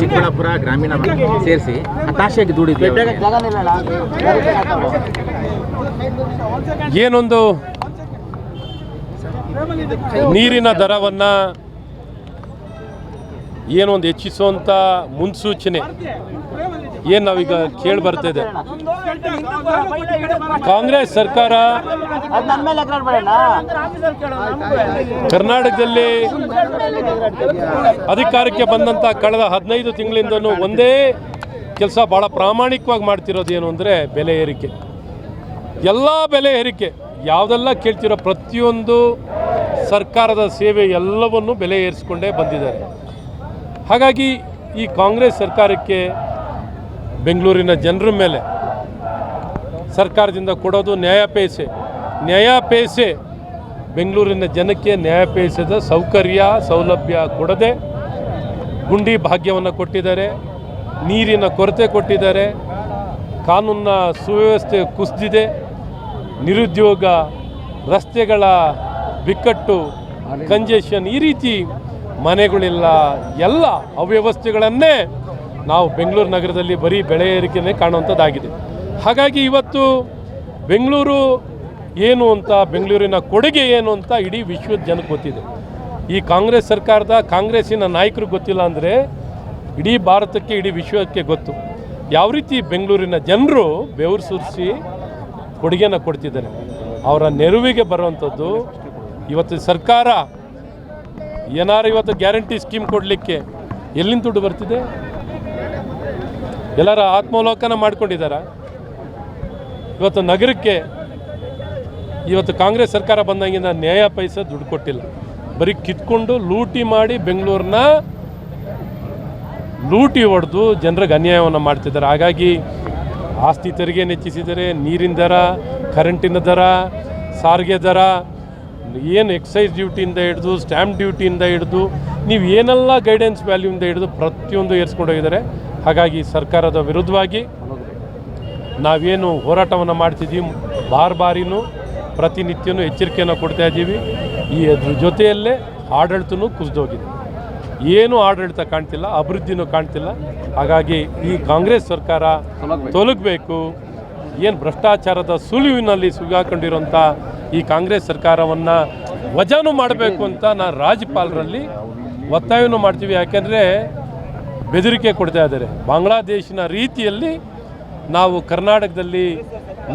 ಚಿಕ್ಕಬಳ್ಳಾಪುರ ಗ್ರಾಮೀಣ ಸೇರಿಸಿ ಹತಾಶೆಗೆ ದುಡಿದ್ವಿ ಏನೊಂದು ನೀರಿನ ದರವನ್ನು ಏನೊಂದು ಹೆಚ್ಚಿಸುವಂಥ ಮುನ್ಸೂಚನೆ. ಏನು ನಾವೀಗ ಕೇಳಿ ಬರ್ತಿದೆ ಕಾಂಗ್ರೆಸ್ ಸರ್ಕಾರ ಕರ್ನಾಟಕದಲ್ಲಿ ಅಧಿಕಾರಕ್ಕೆ ಬಂದಂಥ ಕಳೆದ ಹದಿನೈದು ತಿಂಗಳಿಂದ ಒಂದೇ ಕೆಲಸ ಭಾಳ ಪ್ರಾಮಾಣಿಕವಾಗಿ ಮಾಡ್ತಿರೋದು ಏನು ಅಂದರೆ ಬೆಲೆ ಏರಿಕೆ. ಎಲ್ಲ ಬೆಲೆ ಏರಿಕೆ, ಯಾವುದೆಲ್ಲ ಕೇಳ್ತಿರೋ ಪ್ರತಿಯೊಂದು ಸರ್ಕಾರದ ಸೇವೆ ಎಲ್ಲವನ್ನು ಬೆಲೆ ಏರಿಸ್ಕೊಂಡೇ ಬಂದಿದ್ದಾರೆ. ಹಾಗಾಗಿ ಈ ಕಾಂಗ್ರೆಸ್ ಸರ್ಕಾರಕ್ಕೆ ಬೆಂಗಳೂರಿನ ಜನರ ಮೇಲೆ ಸರ್ಕಾರದಿಂದ ಕೊಡೋದು ನ್ಯಾಯಪೇಸೆ ನ್ಯಾಯಪೇಸೆ ಬೆಂಗಳೂರಿನ ಜನಕ್ಕೆ ನ್ಯಾಯಪೇಸದ ಸೌಕರ್ಯ, ಸೌಲಭ್ಯ ಕೊಡದೆ ಗುಂಡಿ ಭಾಗ್ಯವನ್ನು ಕೊಟ್ಟಿದ್ದಾರೆ, ನೀರಿನ ಕೊರತೆ ಕೊಟ್ಟಿದ್ದಾರೆ, ಕಾನೂನಿನ ಸುವ್ಯವಸ್ಥೆ ಕುಸಿದಿದೆ, ನಿರುದ್ಯೋಗ, ರಸ್ತೆಗಳ ಬಿಕ್ಕಟ್ಟು ಕಂಜೆಷನ್ ಈ ರೀತಿ ಮನೆಗಳಿಲ್ಲ. ಎಲ್ಲ ಅವ್ಯವಸ್ಥೆಗಳನ್ನೇ ನಾವು ಬೆಂಗಳೂರು ನಗರದಲ್ಲಿ ಬರೀ ಬೆಳೆ ಏರಿಕೆಯೇ ಕಾಣುವಂಥದ್ದಾಗಿದೆ. ಹಾಗಾಗಿ ಇವತ್ತು ಬೆಂಗಳೂರು ಏನು ಅಂತ, ಬೆಂಗಳೂರಿನ ಕೊಡುಗೆ ಏನು ಅಂತ ಇಡೀ ವಿಶ್ವದ ಜನಕ್ಕೆ ಗೊತ್ತಿದೆ. ಈ ಕಾಂಗ್ರೆಸ್ ಸರ್ಕಾರದ ಕಾಂಗ್ರೆಸ್ಸಿನ ನಾಯಕರಿಗೆ ಗೊತ್ತಿಲ್ಲ ಅಂದರೆ ಇಡೀ ಭಾರತಕ್ಕೆ, ಇಡೀ ವಿಶ್ವಕ್ಕೆ ಗೊತ್ತು. ಯಾವ ರೀತಿ ಬೆಂಗಳೂರಿನ ಜನರು ಬೆವರು ಸುರಿಸಿ ಕೊಡುಗೆನ ಕೊಡ್ತಿದ್ದಾರೆ, ಅವರ ನೆರವಿಗೆ ಬರುವಂಥದ್ದು ಇವತ್ತು ಸರ್ಕಾರ ಏನಾರು ಇವತ್ತು ಗ್ಯಾರಂಟಿ ಸ್ಕೀಮ್ ಕೊಡಲಿಕ್ಕೆ ಎಲ್ಲಿಂದ ದುಡ್ಡು ಬರ್ತಿದೆ? ಎಲ್ಲರ ಆತ್ಮಾವಲೋಕನ ಮಾಡಿಕೊಂಡಿದ್ದಾರೆ ಇವತ್ತು ನಗರಕ್ಕೆ ಇವತ್ತು ಕಾಂಗ್ರೆಸ್ ಸರ್ಕಾರ ಬಂದಂಗಿಂದ ನ್ಯಾಯ ಪೈಸ ದುಡ್ಡು ಕೊಟ್ಟಿಲ್ಲ. ಬರೀ ಕಿತ್ಕೊಂಡು ಲೂಟಿ ಮಾಡಿ ಬೆಂಗಳೂರನ್ನ ಲೂಟಿ ಹೊಡೆದು ಜನರಿಗೆ ಅನ್ಯಾಯವನ್ನು ಮಾಡ್ತಿದ್ದಾರೆ. ಹಾಗಾಗಿ ಆಸ್ತಿ ತೆರಿಗೆ ಹೆಚ್ಚಿಸಿದರೆ ನೀರಿನ ದರ ಕರೆಂಟಿನ ದರ, ಸಾರಿಗೆ ದರ ಏನು ಎಕ್ಸೈಸ್ ಡ್ಯೂಟಿಯಿಂದ ಹಿಡಿದು ಸ್ಟ್ಯಾಂಪ್ ಡ್ಯೂಟಿಯಿಂದ ಹಿಡಿದು ನೀವು ಏನೆಲ್ಲ ಗೈಡೆನ್ಸ್ ವ್ಯಾಲ್ಯೂಯಿಂದ ಹಿಡಿದು ಪ್ರತಿಯೊಂದು ಏರಿಸ್ಕೊಂಡು ಹೋಗಿದ್ದಾರೆ. ಹಾಗಾಗಿ ಸರ್ಕಾರದ ವಿರುದ್ಧವಾಗಿ ನಾವೇನು ಹೋರಾಟವನ್ನು ಮಾಡ್ತಿದ್ದೀವಿ ಬಾರ್ ಬಾರಿನೂ ಪ್ರತಿನಿತ್ಯನೂ ಎಚ್ಚರಿಕೆಯನ್ನು ಕೊಡ್ತಾ ಇದ್ದೀವಿ. ಈ ಅದ್ರ ಜೊತೆಯಲ್ಲೇ ಆಡಳಿತನೂ ಕುಸಿದೋಗಿದೆ. ಏನು ಆಡಳಿತ ಕಾಣ್ತಿಲ್ಲ ಅಭಿವೃದ್ಧಿನೂ ಕಾಣ್ತಿಲ್ಲ. ಹಾಗಾಗಿ ಈ ಕಾಂಗ್ರೆಸ್ ಸರ್ಕಾರ ತೊಲಗಬೇಕು. ಏನು ಭ್ರಷ್ಟಾಚಾರದ ಸುಳಿವಿನಲ್ಲಿ ಸಿಗಾಕೊಂಡಿರೋಂಥ ಈ ಕಾಂಗ್ರೆಸ್ ಸರ್ಕಾರವನ್ನು ವಜಾನು ಮಾಡಬೇಕು ಅಂತ ನಾನು ರಾಜ್ಯಪಾಲರಲ್ಲಿ ಒತ್ತಾಯವನ್ನು ಮಾಡ್ತೀವಿ. ಯಾಕೆಂದರೆ ಬೆದರಿಕೆ ಕೊಡ್ತಾ ಇದ್ದಾರೆ. ಬಾಂಗ್ಲಾದೇಶಿನ ರೀತಿಯಲ್ಲಿ ನಾವು ಕರ್ನಾಟಕದಲ್ಲಿ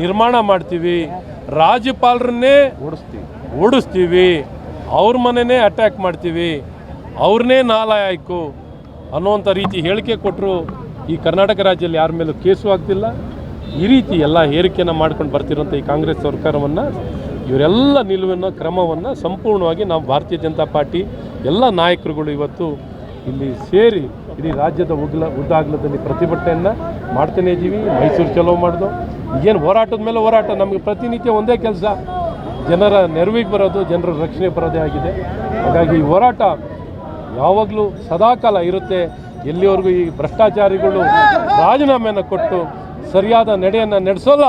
ನಿರ್ಮಾಣ ಮಾಡ್ತೀವಿ. ರಾಜ್ಯಪಾಲರನ್ನೇ ಓಡಿಸ್ತೀವಿ. ಓಡಿಸ್ತೀವಿ ಅವ್ರ ಮನೆನೇ ಅಟ್ಯಾಕ್ ಮಾಡ್ತೀವಿ. ಅವ್ರನ್ನೇ ನಾಲಾಯಕು ಅನ್ನುವಂಥ ರೀತಿ ಹೇಳಿಕೆ ಕೊಟ್ಟರು ಈ ಕರ್ನಾಟಕ ರಾಜ್ಯದಲ್ಲಿ ಯಾರ ಮೇಲೂ ಕೇಸು ಆಗ್ತಿಲ್ಲ. ಈ ರೀತಿ ಎಲ್ಲ ಹೇರಿಕೆಯನ್ನು ಮಾಡ್ಕೊಂಡು ಬರ್ತಿರೋಂಥ ಈ ಕಾಂಗ್ರೆಸ್ ಸರ್ಕಾರವನ್ನು ಇವರೆಲ್ಲ ನಿಲುವಿನ ಕ್ರಮವನ್ನು ಸಂಪೂರ್ಣವಾಗಿ ನಾವು ಭಾರತೀಯ ಜನತಾ ಪಾರ್ಟಿ ಎಲ್ಲ ನಾಯಕರುಗಳು ಇವತ್ತು ಇಲ್ಲಿ ಸೇರಿ ಇಡೀ ರಾಜ್ಯದ ಉಗ್ಲ ಉದ್ದಾಗ್ಲದಲ್ಲಿ ಪ್ರತಿಭಟನೆಯನ್ನು ಮಾಡ್ತಾನೇ ಇದ್ದೀವಿ. ಮೈಸೂರು ಚಲೋ ಮಾಡೋದು. ಈಗೇನು ಹೋರಾಟದ ಮೇಲೆ ಹೋರಾಟ. ನಮಗೆ ಪ್ರತಿನಿತ್ಯ ಒಂದೇ ಕೆಲಸ. ಜನರ ನೆರವಿಗೆ ಬರೋದು, ಜನರ ರಕ್ಷಣೆ ಬರೋದೇ ಆಗಿದೆ. ಹಾಗಾಗಿ ಈ ಹೋರಾಟ ಯಾವಾಗಲೂ ಸದಾಕಾಲ ಇರುತ್ತೆ. ಎಲ್ಲಿವರೆಗೂ ಈ ಭ್ರಷ್ಟಾಚಾರಿಗಳು ರಾಜೀನಾಮೆಯನ್ನು ಕೊಟ್ಟು ಸರಿಯಾದ ನಡೆಯನ್ನು ನಡೆಸೋಲ್ಲ.